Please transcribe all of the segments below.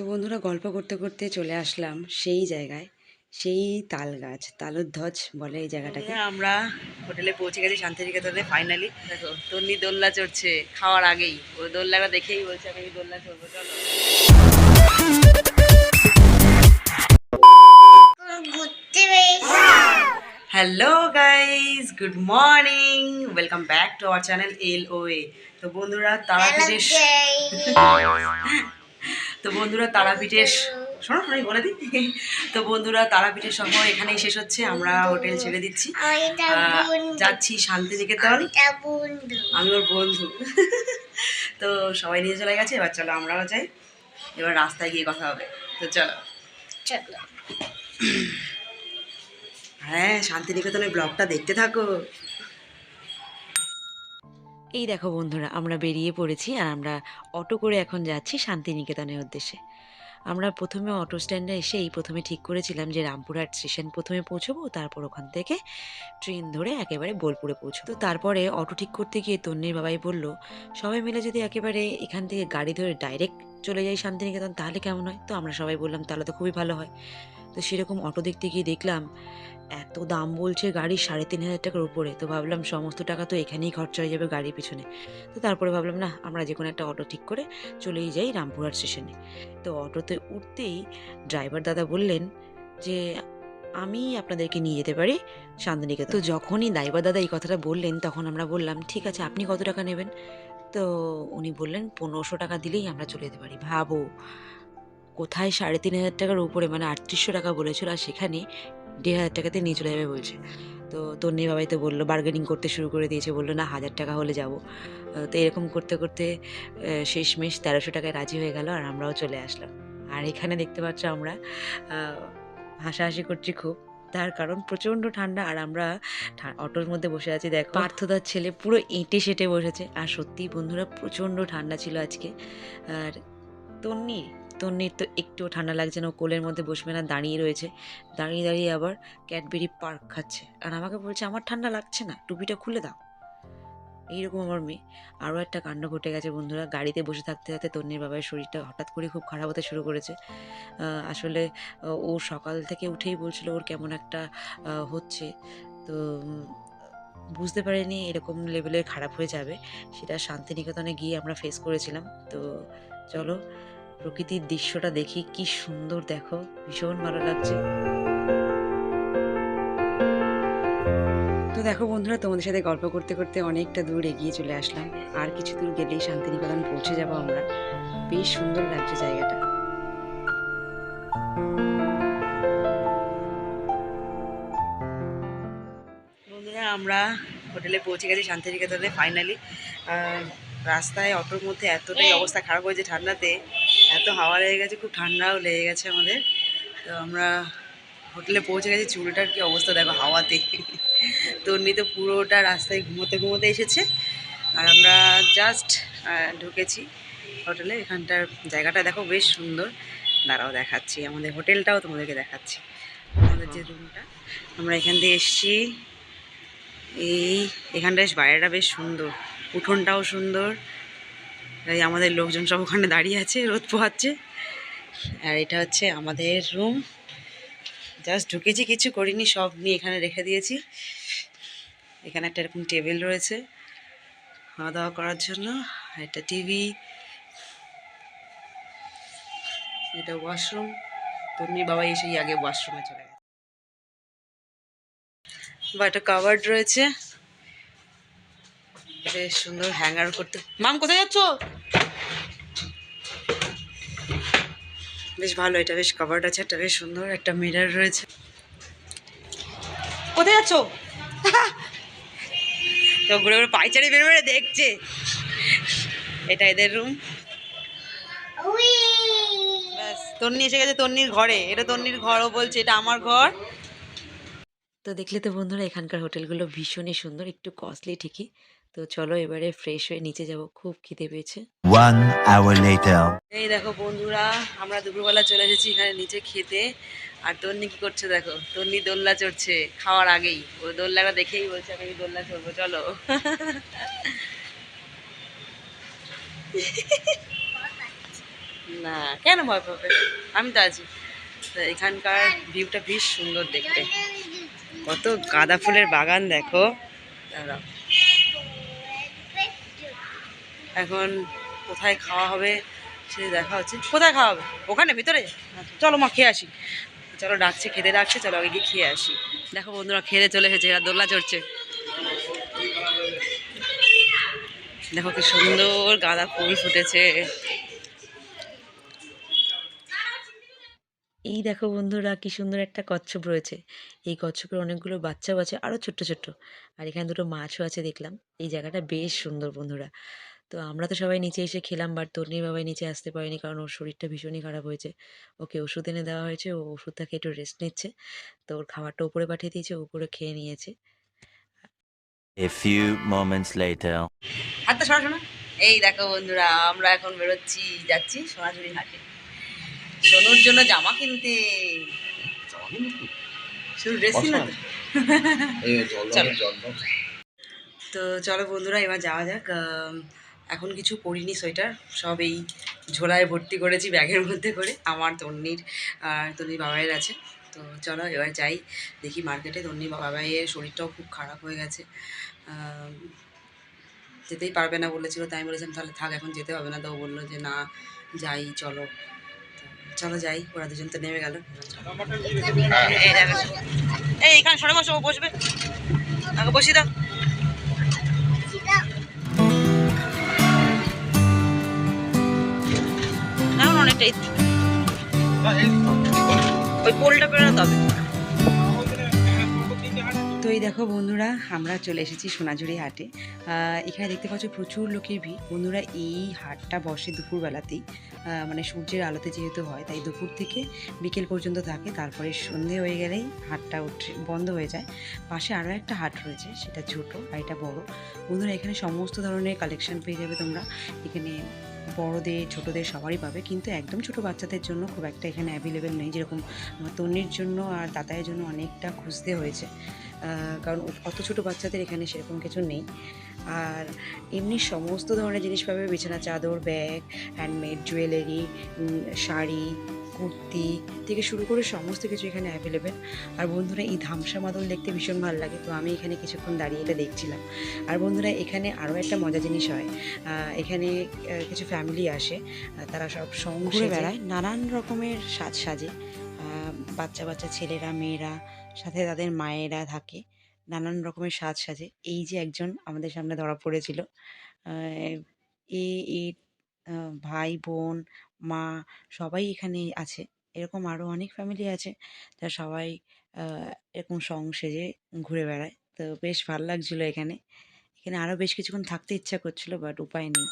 তো বন্ধুরা গল্প করতে করতে চলে আসলাম সেই জায়গায় সেই তাল গাছ তালুধ্বজ বলে এই জায়গাটাকে। আমরা হোটেলে পৌঁছে গেছি শান্তিনিকেতনে ফাইনালি দেখো। তন্নি দোল্লা চড়ছে খাওয়ার আগেই। ও দোল্লাটা দেখেই বলছে আমি এই দোল্লা চড়বো চলো। ঘুরতে hello guys good morning welcome back to our channel L O A তো বন্ধুরা তারাপীঠের তো বন্ধুরা তারাপীঠের শোনো আমি বলে দিই। তো বন্ধুরা তারাপীঠের সফর এখানেই শেষ হচ্ছে আমরা হোটেল ছেড়ে দিচ্ছি। যাচ্ছি শান্তিনিকেতন। আমি ওর বন্ধু। তো সবাই নিয়ে চলে গেছে এবার চলো আমরাও যাই। এবার রাস্তায় গিয়ে কথা হবে। তো চলো। চলো। হ্যাঁ শান্তিনিকেতনের ব্লগটা দেখতে থাকো। এই দেখো বন্ধুরা, আমরা বেরিয়ে পড়েছি আর আমরা অটো করে এখন যাচ্ছি শান্তিনিকেতনের উদ্দেশ্যে। আমরা প্রথমে অটো স্ট্যান্ডে এসেই প্রথমে ঠিক করেছিলাম যে রামপুরহাট স্টেশন প্রথমে পৌঁছবো, তারপর ওখান থেকে ট্রেন ধরে একেবারে বোলপুরে পৌঁছবো। তো তারপরে অটো ঠিক করতে গিয়ে তন্নির বাবাই বলল, সবাই মিলে যদি একেবারে এখান থেকে গাড়ি ধরে ডাইরেক্ট চলে যাই শান্তিনিকেতন, তাহলে কেমন হয়? তো আমরা সবাই বললাম, তাহলে তো খুবই ভালো হয়। তো সেরকম অটো দেখতে গিয়ে দেখলাম এত দাম বলছে গাড়ির সাড়ে তিন হাজার টাকার উপরে। তো ভাবলাম সমস্ত টাকা তো এখানেই খরচা হয়ে যাবে গাড়ির পিছনে। তো তারপরে ভাবলাম, না, আমরা যে কোনো একটা অটো ঠিক করে চলেই যাই রামপুরহাট স্টেশনে। তো অটোতে উঠতেই ড্রাইভার দাদা বললেন যে, আমি আপনাদেরকে নিয়ে যেতে পারি শান্তিনিকেতন। তো যখনই ড্রাইভার দাদা এই কথাটা বললেন, তখন আমরা বললাম, ঠিক আছে, আপনি কত টাকা নেবেন? তো উনি বললেন, পনেরোশো টাকা দিলেই আমরা চলে যেতে পারি। ভাবো, কোথায় সাড়ে তিন হাজার টাকার উপরে মানে আটত্রিশশো টাকা বলেছিল, আর সেখানে দেড় হাজার টাকাতে নিয়ে চলে যাবে বলছে। তো তন্নি বাবাই তো বলল বার্গেনিং করতে শুরু করে দিয়েছে, বলল, না, হাজার টাকা হলে যাব। তো এরকম করতে করতে শেষমেশ তেরোশো টাকায় রাজি হয়ে গেল আর আমরাও চলে আসলাম। আর এখানে দেখতে পাচ্ছ আমরা হাসাহাসি করছি খুব। তার কারণ প্রচণ্ড ঠান্ডা আর আমরা অটোর মধ্যে বসে আছি, দেখো। পার্থদার ছেলে পুরো এঁটে সেটে বসেছে। আর সত্যি বন্ধুরা, প্রচণ্ড ঠান্ডা ছিল আজকে। আর তন্নি তন্নির তো একটুও ঠান্ডা লাগছে না, ও কোলের মধ্যে বসবে না, দাঁড়িয়ে রয়েছে। দাঁড়িয়ে দাঁড়িয়ে আবার ক্যাডবেরি পার্ক খাচ্ছে। আর আমাকে বলছে, আমার ঠান্ডা লাগছে না, টুপিটা খুলে দাও। এইরকম আমার মেয়ে। আরও একটা কাণ্ড ঘটে গেছে বন্ধুরা। গাড়িতে বসে থাকতে থাকতে তন্নির বাবার শরীরটা হঠাৎ করে খুব খারাপ হতে শুরু করেছে। আসলে ও সকাল থেকে উঠেই বলছিল ওর কেমন একটা হচ্ছে। তো বুঝতে পারিনি এরকম লেভেলের খারাপ হয়ে যাবে। সেটা শান্তিনিকেতনে গিয়ে আমরা ফেস করেছিলাম। তো, চলো প্রকৃতির দৃশ্যটা দেখি, কি সুন্দর দেখো, ভীষণ ভালো লাগছে। তো দেখো বন্ধুরা, তোমাদের সাথে গল্প করতে করতে অনেকটা দূর এগিয়ে চলে আসলাম। আর কিছু দূর গেলেই শান্তিনিকেতন পৌঁছে যাব আমরা। বেশ সুন্দর লাগছে জায়গাটা। বন্ধুরা, আমরা হোটেলে পৌঁছে গেছি শান্তিনিকেতনে ফাইনালি রাস্তায় অটোর মধ্যে এতটাই অবস্থা খারাপ হয়েছে ঠান্ডাতে এত হাওয়া লেগে গেছে, খুব ঠান্ডাও লেগে গেছে আমাদের। তো আমরা হোটেলে পৌঁছে গেছি, চুলটার কি অবস্থা দেখো হাওয়াতে। তো তন্নি তো পুরোটা রাস্তায় ঘুমোতে ঘুমোতে এসেছে। আর আমরা জাস্ট ঢুকেছি হোটেলে। এখানটার জায়গাটা দেখো বেশ সুন্দর। দাঁড়াও দেখাচ্ছি আমাদের হোটেলটাও, তোমাদেরকে দেখাচ্ছি। আমাদের যে রুমটা, আমরা এখান থেকে এসেছি। এই এখানটা বেশ বাইরেটা বেশ সুন্দর। উঠোনটাও সুন্দর। এই আমাদের লোকজন সব ওখানে দাঁড়িয়ে আছে, রোদ পোহাচ্ছে। আর এটা হচ্ছে আমাদের রুম জাস্ট ঢুকেছি, কিছু করিনি, সব নিয়ে এখানে রেখে দিয়েছি। এখানে একটা এরকম টেবিল রয়েছে, খাওয়া দাওয়া করার জন্য। একটা টিভি এটা ওয়াশরুম তন্নি বাবা এসেই আগে ওয়াশরুমে চলে গেছে। বা একটা কাভার্ড রয়েছে। বেশ সুন্দর হ্যাঙ্গার করতে। মাম, কোথায় যাচ্ছ? বেশ ভালো, এটা বেশ কাভার্ড আছে, একটা বেশ সুন্দর, একটা মিরর রয়েছে। কোথায় যাচ্ছ? তো ঘুরে ঘুরে পাইচারি বের বেড়ে দেখছে। এটা এদের রুম ব্যাস, তন্নি এসে গেছে তন্নির ঘরে। এটা তন্নির ঘরও বলছে এটা আমার ঘর। তো দেখলে তো বন্ধুরা, এখানকার হোটেলগুলো ভীষণই সুন্দর, একটু কস্টলি ঠিকই। তো চলো এবারে ফ্রেশ হয়ে নিচে যাব। খুব খিদে পেয়েছে। One hour later. এই দেখো বন্ধুরা আমরা দুপুরবেলা চলে এসেছি এখানে নিচে খেতে। আর তন্নি কি করছে দেখো? তন্নি দোল্লা চড়ছে খাওয়ার আগেই। ও দোল্লাটা দেখেই বলছে আমি দোল্লা চড়বো চলো। না কেন ভয় পাবে? আমি তো আছি। তো এখানকার ভিউটা বেশ সুন্দর দেখতে। কত গাঁদা ফুলের বাগান দেখো। দাঁড়াও। এখন কোথায় খাওয়া হবে সে দেখা হচ্ছে। কোথায় খাওয়া হবে? ওখানে, ভিতরে? চলো মা, খেয়ে আসি। চলো ডাকছে, খেতে ডাকছে, চলো আগে গিয়ে খেয়ে আসি। দেখো বন্ধুরা খেতে চলে এসেছে, এরা দোলনা চড়ছে। দেখো কি সুন্দর গাঁদা ফুল ফুটেছে। এই দেখো বন্ধুরা, কি সুন্দর একটা কচ্ছপ রয়েছে। এই কচ্ছপের অনেকগুলো বাচ্চাও আছে আরও ছোট্ট ছোট্ট। আর এখানে দুটো মাছও আছে, দেখলাম। এই জায়গাটা বেশ সুন্দর বন্ধুরা। তো আমরা তো সবাই নিচে এসে খেলাম বাট তন্নির বাবাই নিচে আসতে পারেনি কারণ ওর শরীরটা ভীষণই খারাপ হয়েছে। ওকে ওষুধ এনে দেওয়া হয়েছে ও ওষুধটা খেয়ে একটু রেস্ট নিচ্ছে। তো ওর খাবারটা উপরে পাঠিয়ে দিয়েছে ও উপরে খেয়ে নিয়েছে। A few moments later. হাতটা সরা শোনা। এই দেখো বন্ধুরা আমরা এখন বেরোচ্ছি যাচ্ছি সোনাঝুরি হাটে সোনুর জন্য জামা কিনতে। শুধু ড্রেস কিনা তো? চলো। বন্ধুরা এবার যাওয়া যাক। এখন কিছু পরিনি সোয়েটার সব এই ঝোলায় ভর্তি করেছি ব্যাগের মধ্যে করে আমার তন্নির তন্নির বাবাইয়ের আছে তো চলো এবার যাই দেখি মার্কেটে তন্নির বাবাইয়ের শরীরটাও খুব খারাপ হয়ে গেছে যেতেই পারবে না বলেছিল তাই বলেছিলাম তাহলে থাক এখন যেতে হবে না তো বলল যে না যাই চলো চলো যাই ওরা দুজন তো নেমে গেল এই এখানে সরে বসো বসবে আগে বসিয়ে দাও এখন অনেকটাই ওই পোলটা বেরোতে হবে। তো এই দেখো বন্ধুরা, আমরা চলে এসেছি সোনাঝুরি হাটে। এখানে দেখতে পাচ্ছ প্রচুর লোকের ভিড়। বন্ধুরা, এই হাটটা বসে দুপুরবেলাতেই। মানে সূর্যের আলোতে যেহেতু হয়, তাই দুপুর থেকে বিকেল পর্যন্ত থাকে। তারপরে সন্ধে হয়ে গেলেই হাটটা উঠে, বন্ধ হয়ে যায়। পাশে আরও একটা হাট রয়েছে, সেটা ছোট আর এটা বড়। বন্ধুরা, এখানে সমস্ত ধরনের কালেকশন পেয়ে যাবে তোমরা। এখানে বড়দের, ছোটদের সবারই পাবে, কিন্তু একদম ছোট বাচ্চাদের জন্য খুব একটা এখানে অ্যাভেলেবেল নেই। যেরকম তন্নির জন্য আর দাদায়ের জন্য অনেকটা খুঁজতে হয়েছে। কারণ অত ছোট বাচ্চাদের এখানে সেরকম কিছু নেই। আর এমনি সমস্ত ধরনের জিনিস পাবে। বিছানা, চাদর, bag handmade jewellery sari kurti থেকে শুরু করে সমস্ত কিছু এখানে অ্যাভেলেবেল আর বন্ধুরা এই ধামসা মাদল দেখতে ভীষণ ভালো লাগে। তো আমি এখানে কিছুক্ষণ দাঁড়িয়ে এটা দেখছিলাম। আর বন্ধুরা এখানে আরও একটা মজা জিনিস হয়। এখানে কিছু ফ্যামিলি আসে। তারা সব সং ঘুরে বেড়ায় নানান রকমের সাজ সাজে। বাচ্চা বাচ্চা ছেলেরা মেয়েরা সাথে তাদের মায়েরা থাকে। নানান রকমের সাজ সাজে। এই যে একজন আমাদের সামনে ধরা পড়েছিল। এ ভাই বোন মা সবাই এখানে আছে। এরকম আরও অনেক ফ্যামিলি আছে। যারা সবাই এরকম সং সেজে ঘুরে বেড়ায়। তো বেশ ভালো লাগছিল এখানে। এখানে আরও বেশ কিছুক্ষণ থাকতে ইচ্ছা করছিল বাট উপায় নেই।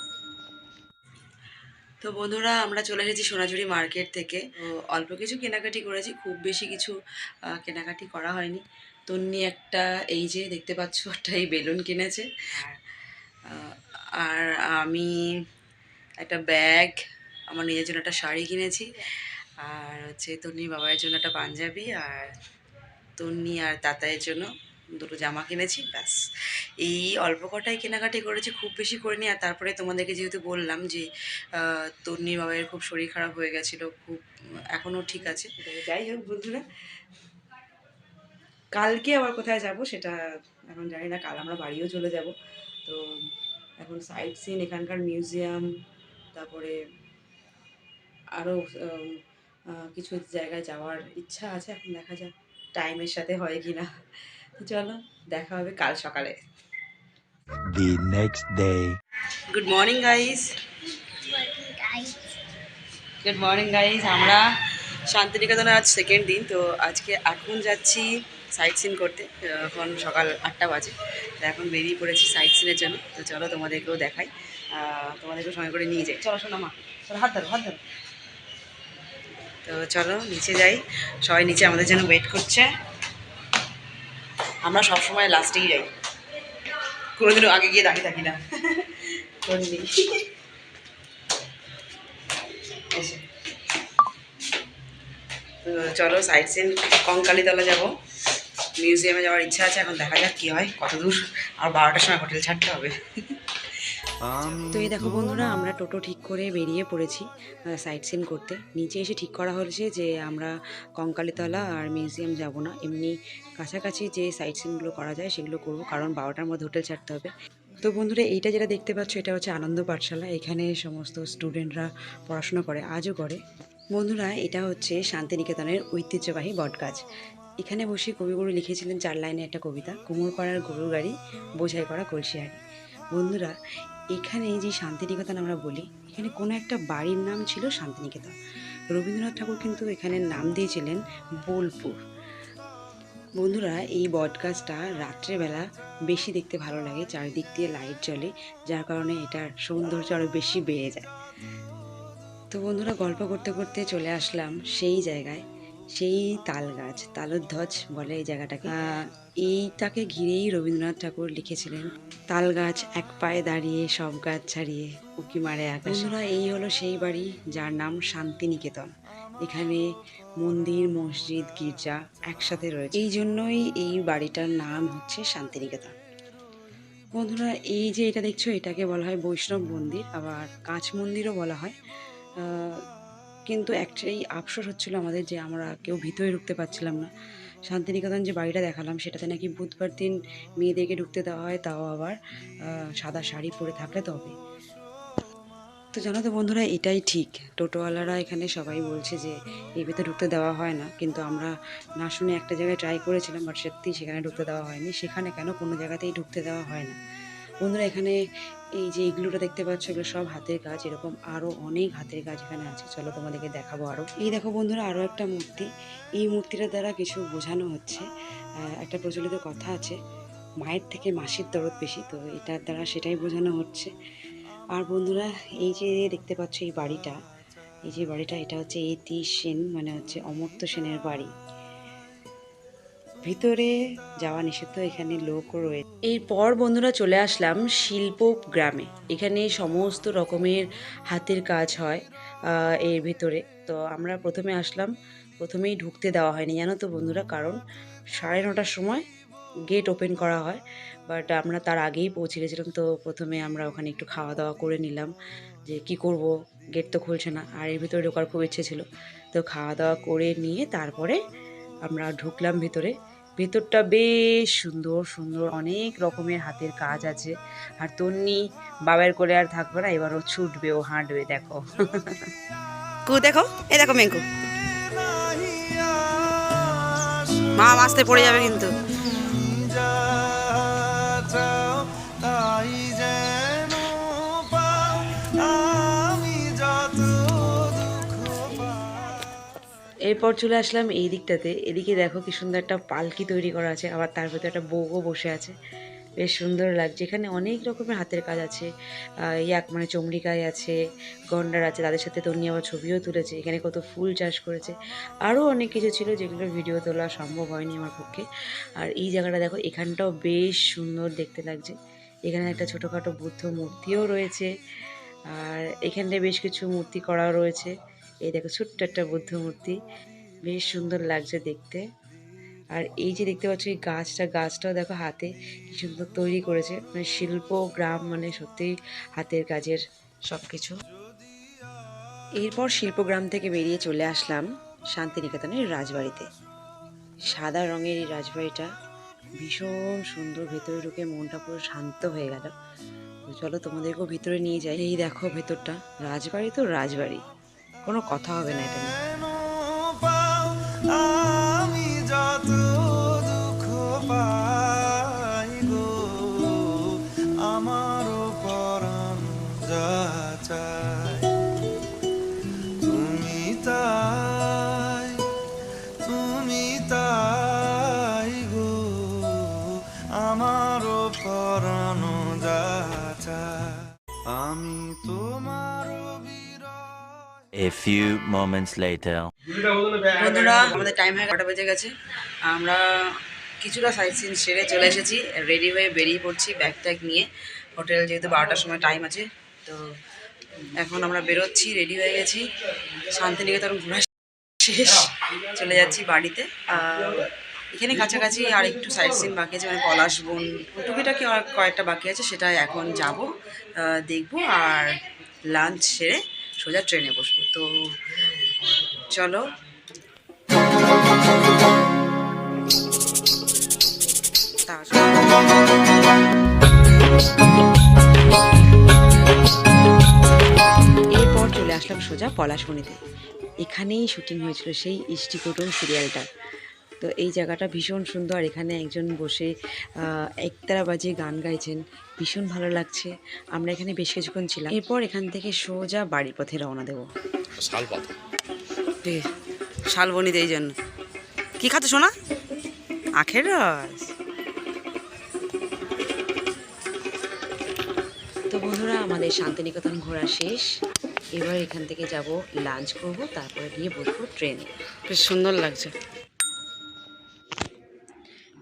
তো বন্ধুরা আমরা চলে এসেছি সোনাঝুরি মার্কেট থেকে। তো অল্প কিছু কেনাকাটি করেছি খুব বেশি কিছু কেনাকাটি করা হয়নি। তন্নি একটা এই যে দেখতে পাচ্ছ একটা এই বেলুন কিনেছে। আর আমি একটা ব্যাগ আমার নিজের জন্য একটা শাড়ি কিনেছি। আর হচ্ছে তন্নির বাবার জন্য একটা পাঞ্জাবি আর তন্নি আর তাতায়ের জন্য দুটো জামা কিনেছি, ব্যাস। এই অল্প কটাই কেনাকাটি করেছি, খুব বেশি করিনি। আর তারপরে তোমাদেরকে যেহেতু বললাম যে তন্নির বাবার খুব শরীর খারাপ হয়ে গেছিল, খুব এখনও ঠিক আছে। যাই হোক বন্ধুরা, কালকে আবার কোথায় যাব সেটা এখন জানি না, কাল আমরা বাড়িও চলে যাব। তো এখন সাইট সিন এখানকার মিউজিয়াম তারপরে আরও কিছু জায়গায় যাওয়ার ইচ্ছা আছে এখন দেখা যাক টাইমের সাথে হয় কি না চলো দেখা হবে কাল সকালে। The next day. Good morning guys good morning guys আমরা শান্তিনিকেতনে আজ সেকেন্ড দিন তো আজকে এখন যাচ্ছি সাইট সিন করতে এখন সকাল আটটা বাজে। তো এখন বেরিয়ে পড়েছি সাইট সিনের জন্য। তো চলো তোমাদেরকেও দেখাই। তোমাদেরকেও সময় করে নিয়ে যাই। চলো শোনো মা চলো হাত ধরো হাত ধরো। তো চলো, নিচে যাই। সবাই নিচে আমাদের জন্য ওয়েট করছে। আমরা সব সময় লাস্টেই যাই। কোনোদিনও আগে গিয়ে দাঁড়িয়ে থাকি না। তো চলো সাইড সিন কঙ্কালীতলা যাব। মিউজিয়ামে যাওয়ার ইচ্ছা আছে, এখন দেখা যাক কী হয়। কত দূর আর বারোটার সময় হোটেল ছাড়তে হবে। তো এই দেখো বন্ধুরা আমরা টোটো ঠিক করে বেরিয়ে পড়েছি সাইট সিন করতে। নিচে এসে ঠিক করা হয়েছে যে আমরা কঙ্কালীতলা আর মিউজিয়াম যাব না। এমনি কাছাকাছি যে সাইট সিনগুলো করা যায় সেগুলো করব কারণ বারোটার মধ্যে হোটেল ছাড়তে হবে। তো বন্ধুরা এইটা যেটা দেখতে পাচ্ছ এটা হচ্ছে আনন্দ পাঠশালা। এখানে সমস্ত স্টুডেন্টরা পড়াশোনা করে আজও করে। বন্ধুরা এটা হচ্ছে শান্তিনিকেতনের ঐতিহ্যবাহী বটগাছ। এখানে বসে কবিগুরু লিখেছিলেন চার লাইনে একটা কবিতা কুমোর পাড়ার গরুর গাড়ি বোঝাই করা কলসিহারি বন্ধুরা এখানে যে শান্তিনিকেতন আমরা বলি, এখানে কোনো একটা বাড়ির নাম ছিল শান্তিনিকেতন। রবীন্দ্রনাথ ঠাকুর কিন্তু এখানে নাম দিয়েছিলেন বোলপুর। বন্ধুরা, এই বটগাছটা রাত্রেবেলা বেশি দেখতে ভালো লাগে, চারিদিক দিয়ে লাইট জ্বলে, যার কারণে এটার সৌন্দর্য আরও বেশি বেড়ে যায়। তো বন্ধুরা, গল্প করতে করতে চলে আসলাম সেই জায়গায়। সেই তাল গাছ তালধ্বজ বলে এই জায়গাটাকে। আহ, এইটাকে ঘিরেই রবীন্দ্রনাথ ঠাকুর লিখেছিলেন তাল গাছ এক পায়ে দাঁড়িয়ে সব গাছ ছাড়িয়ে উকি মারে আকাশ। বন্ধুরা এই হলো সেই বাড়ি যার নাম শান্তিনিকেতন। এখানে মন্দির মসজিদ গির্জা একসাথে রয়েছে। এই জন্যই এই বাড়িটার নাম হচ্ছে শান্তিনিকেতন। বন্ধুরা এই যে এটা দেখছ এটাকে বলা হয় বৈষ্ণব মন্দির আবার কাঁচ মন্দিরও বলা হয়। কিন্তু অ্যাকচুয়ালি আফসোস হচ্ছিল আমাদের যে আমরা কেউ ভিতরে ঢুকতে পারছিলাম না। শান্তিনিকেতন যে বাড়িটা দেখালাম, সেটাতে নাকি বুধবার দিন মেয়েদেরকে ঢুকতে দেওয়া হয়, তাও আবার সাদা শাড়ি পরে থাকলে তবে। তো জানো তো বন্ধুরা, এটাই ঠিক। টোটোওয়ালারা এখানে সবাই বলছে যে, এই ভিতরে ঢুকতে দেওয়া হয় না। কিন্তু আমরা না শুনে একটা জায়গায় ট্রাই করেছিলাম বাট সত্যি সেখানে ঢুকতে দেওয়া হয়নি। সেখানে কেন কোনো জায়গাতেই ঢুকতে দেওয়া হয় না। বন্ধুরা, এখানে এই যে এগুলোটা দেখতে পাচ্ছ, এগুলো সব হাতের কাজ। এরকম আরও অনেক হাতের কাজ এখানে আছে। চলো তোমাদেরকে দেখাবো আরও এই দেখো বন্ধুরা আরও একটা মূর্তি। এই মূর্তিটার দ্বারা কিছু বোঝানো হচ্ছে। একটা প্রচলিত কথা আছে, মায়ের থেকে মাসির দরদ বেশি। তো এটার দ্বারা সেটাই বোঝানো হচ্ছে। আর বন্ধুরা, এই যে দেখতে পাচ্ছ এই বাড়িটা, এই যে বাড়িটা, এটা হচ্ছে এতি সেন মানে হচ্ছে অমর্ত্য সেনের বাড়ি। ভিতরে যাওয়া নিষিদ্ধ, এখানে লোকও রয়েছে এরপর বন্ধুরা চলে আসলাম শিল্প গ্রামে। এখানে সমস্ত রকমের হাতের কাজ হয় এর ভিতরে। তো আমরা প্রথমে আসলাম, প্রথমেই ঢুকতে দেওয়া হয়নি, জানো তো বন্ধুরা? কারণ সাড়ে নটার সময় গেট ওপেন করা হয় বাট আমরা তার আগেই পৌঁছে গেছিলাম। তো প্রথমে আমরা ওখানে একটু খাওয়া দাওয়া করে নিলাম, যে কি করব? গেট তো খুলছে না, আর এর ভিতরে ঢোকার খুব ইচ্ছে ছিল। তো খাওয়া দাওয়া করে নিয়ে তারপরে আমরা ঢুকলাম ভিতরে। ভেতরটা বেশ সুন্দর সুন্দর। অনেক রকমের হাতের কাজ আছে। আর তন্নি বাবার করে আর থাকবে না এবার ও ছুটবে, ও হাঁটবে, দেখো। কু, দেখো, এ দেখো মেঙ্কু মা আসতে পড়ে যাবে কিন্তু। এরপর চলে আসলাম এই দিকটাতে। এদিকে দেখো কি সুন্দর একটা পালকি তৈরি করা আছে, আবার তার ভেতরে একটা বউও বসে আছে। বেশ সুন্দর লাগছে। এখানে অনেক রকমের হাতের কাজ আছে। ইয়াক মানে চমড়িকায় আছে, গন্ডার আছে, তাদের সাথে তন্নি আবার ছবিও তুলেছে। এখানে কত ফুল চাষ করেছে। আরও অনেক কিছু ছিল যেগুলো ভিডিও তোলা সম্ভব হয়নি আমার পক্ষে। আর এই জায়গাটা দেখো, এখানটাও বেশ সুন্দর দেখতে লাগছে। এখানে একটা ছোটোখাটো বুদ্ধ মূর্তিও রয়েছে। আর এখানটায় বেশ কিছু মূর্তি করাও রয়েছে। এই দেখো ছোট্ট একটা বুদ্ধ মূর্তি বেশ সুন্দর লাগছে দেখতে। আর এই যে দেখতে পাচ্ছ এই গাছটা, গাছটাও দেখো হাতে কি সুন্দর তৈরি করেছে। মানে শিল্প, গ্রাম মানে সত্যিই হাতের কাজের সব কিছু এরপর শিল্পগ্রাম থেকে বেরিয়ে চলে আসলাম শান্তিনিকেতনের রাজবাড়িতে। সাদা রঙের এই রাজবাড়িটা ভীষণ সুন্দর, ভেতরে ঢুকে মনটা পুরো শান্ত হয়ে গেল। চলো তোমাদেরকেও ভিতরে নিয়ে যাই। এই দেখো ভেতরটা, রাজবাড়ি তো রাজবাড়ি। কোনো কথা হবে না এটা আমি যত দুঃখ পাই গো? আমার পরাণ A few moments later. বন্ধুরা আমাদের টাইম হয়ে কটা বেজে গেছে। আমরা কিছুটা সাইট সিন সেরে চলে এসেছি রেডি হয়ে বেরিয়ে পড়ছি ব্যাগ ট্যাগ নিয়ে। হোটেল যেহেতু বারোটার সময় টাইম আছে তো এখন আমরা বেরোচ্ছি রেডি হয়ে গেছি। শান্তিনিকেতন ঘোরা শেষ চলে যাচ্ছি বাড়িতে। এখানে কাছাকাছি আর একটু সাইড সিন বাকি আছে মানে পলাশ বন টুকিটাকি আর কয়েকটা বাকি আছে সেটা এখন যাব দেখব আর লাঞ্চ সেরে সোজা ট্রেনে বসবো, তো চলো। এরপর চলে আসলাম সোজা পলাশমণিতে। এখানেই শুটিং হয়েছিল সেই ইষ্টি কুটুম সিরিয়ালটা তো এই জায়গাটা ভীষণ সুন্দর। এখানে একজন বসে একতারা বাজিয়ে গান গাইছেন। ভীষণ ভালো লাগছে। আমরা এখানে বেশ কিছুক্ষণ ছিলাম। এরপর এখান থেকে সোজা বাড়ির পথে রওনা দেবো। শালবনিতে এই জন্য। কী খাচ্ছ শোনা আখের রস। তো বন্ধুরা আমাদের শান্তিনিকেতন ঘোরা শেষ। এবার এখান থেকে যাব লাঞ্চ করব তারপরে গিয়ে বসবো ট্রেনে। বেশ সুন্দর লাগছে।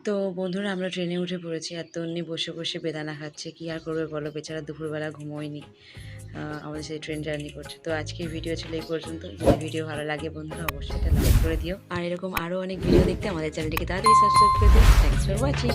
তো বন্ধুরা, আমরা ট্রেনে উঠে পড়েছি। আর তন্নি বসে বসে বেদানা খাচ্ছে। কি আর করবে বলো? বেচারা দুপুরবেলা ঘুমোয়নি। আমাদের সেই ট্রেন জার্নি করছে। তো আজকের ভিডিও ছিল এই পর্যন্ত। যদি ভিডিও ভালো লাগে বন্ধুরা, অবশ্যই এটা লাইক করে দিও। আর এরকম আরও অনেক ভিডিও দেখতে আমাদের চ্যানেলটিকে তাড়াতাড়ি সাবস্ক্রাইব করে দিও। Thanks for watching